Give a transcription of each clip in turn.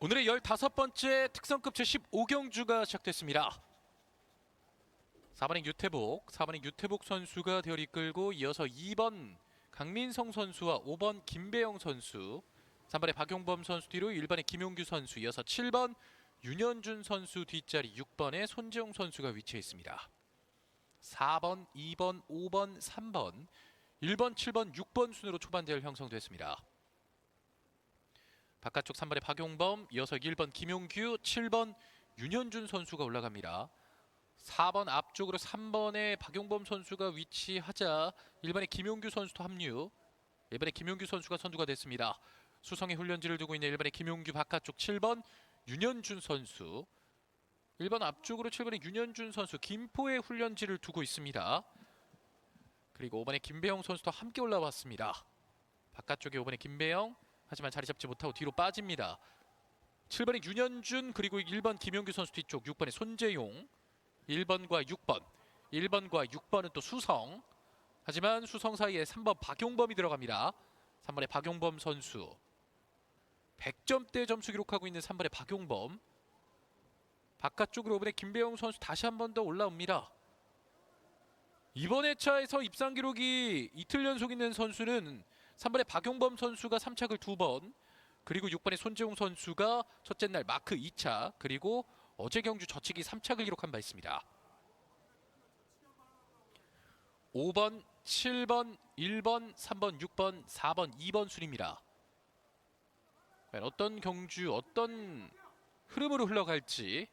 오늘의 15번째 특성급 제15경주가 시작됐습니다. 4번행 유태복, 4번행 유태복 선수가 대열 이끌고 이어서 2번 강민성 선수와 5번 김배영 선수, 3번의 박용범 선수 뒤로 1번의 김용규 선수, 이어서 7번 윤현준 선수 뒷자리 6번의 손재용 선수가 위치해 있습니다. 4번, 2번, 5번, 3번, 1번, 7번, 6번 순으로 초반 대열 형성됐습니다. 바깥쪽 3번의 박용범, 이어서 1번 김용규, 7번 윤현준 선수가 올라갑니다. 4번 앞쪽으로 3번의 박용범 선수가 위치하자 1번의 김용규 선수도 합류. 1번의 김용규 선수가 선두가 됐습니다. 수성의 훈련지를 두고 있는 1번의 김용규 바깥쪽 7번 윤현준 선수. 1번 앞쪽으로 7번의 윤현준 선수 김포의 훈련지를 두고 있습니다. 그리고 5번의 김배영 선수도 함께 올라왔습니다. 바깥쪽에 5번의 김배영 하지만 자리 잡지 못하고 뒤로 빠집니다. 7번의 윤현준 그리고 1번 김용규 선수 뒤쪽 6번의 손재용 1번과 6번 1번과 6번은 또 수성 하지만 수성 사이에 3번 박용범이 들어갑니다. 3번의 박용범 선수 100점대 점수 기록하고 있는 3번의 박용범 바깥쪽으로 5번의 김배영 선수 다시 한 번 더 올라옵니다. 이번 회차에서 입상 기록이 이틀 연속 있는 선수는 3번의 박용범 선수가 3착을 두 번, 그리고 6번의 손재용 선수가 첫째 날 마크 2차, 그리고 어제 경주 저치기 3착을 기록한 바 있습니다. 5번, 7번, 1번, 3번, 6번, 4번, 2번 순입니다. 어떤 경주, 어떤 흐름으로 흘러갈지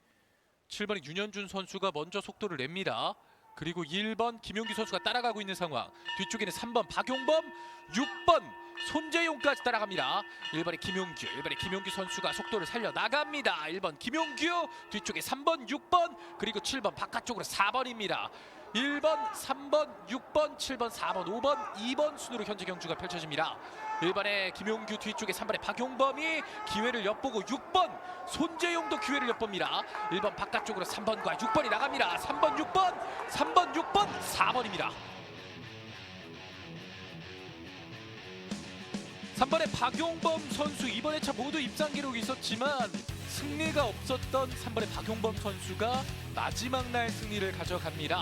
7번의 윤현준 선수가 먼저 속도를 냅니다. 그리고 1번 김용기 선수가 따라가고 있는 상황. 뒤쪽에는 3번 박용범, 6번 손재용까지 따라갑니다. 1번의 김용규, 1번의 김용규 선수가 속도를 살려 나갑니다. 1번 김용규, 뒤쪽에 3번, 6번, 그리고 7번 바깥쪽으로 4번입니다. 1번, 3번, 6번, 7번, 4번, 5번, 2번 순으로 현재 경주가 펼쳐집니다. 1번의 김용규 뒤쪽에 3번의 박용범이 기회를 엿보고 6번 손재용도 기회를 엿봅니다. 1번 바깥쪽으로 3번과 6번이 나갑니다. 3번, 6번, 3번, 6번, 4번입니다. 3번의 박용범 선수 이번 회차 모두 입상 기록이 있었지만 승리가 없었던 3번의 박용범 선수가 마지막 날 승리를 가져갑니다.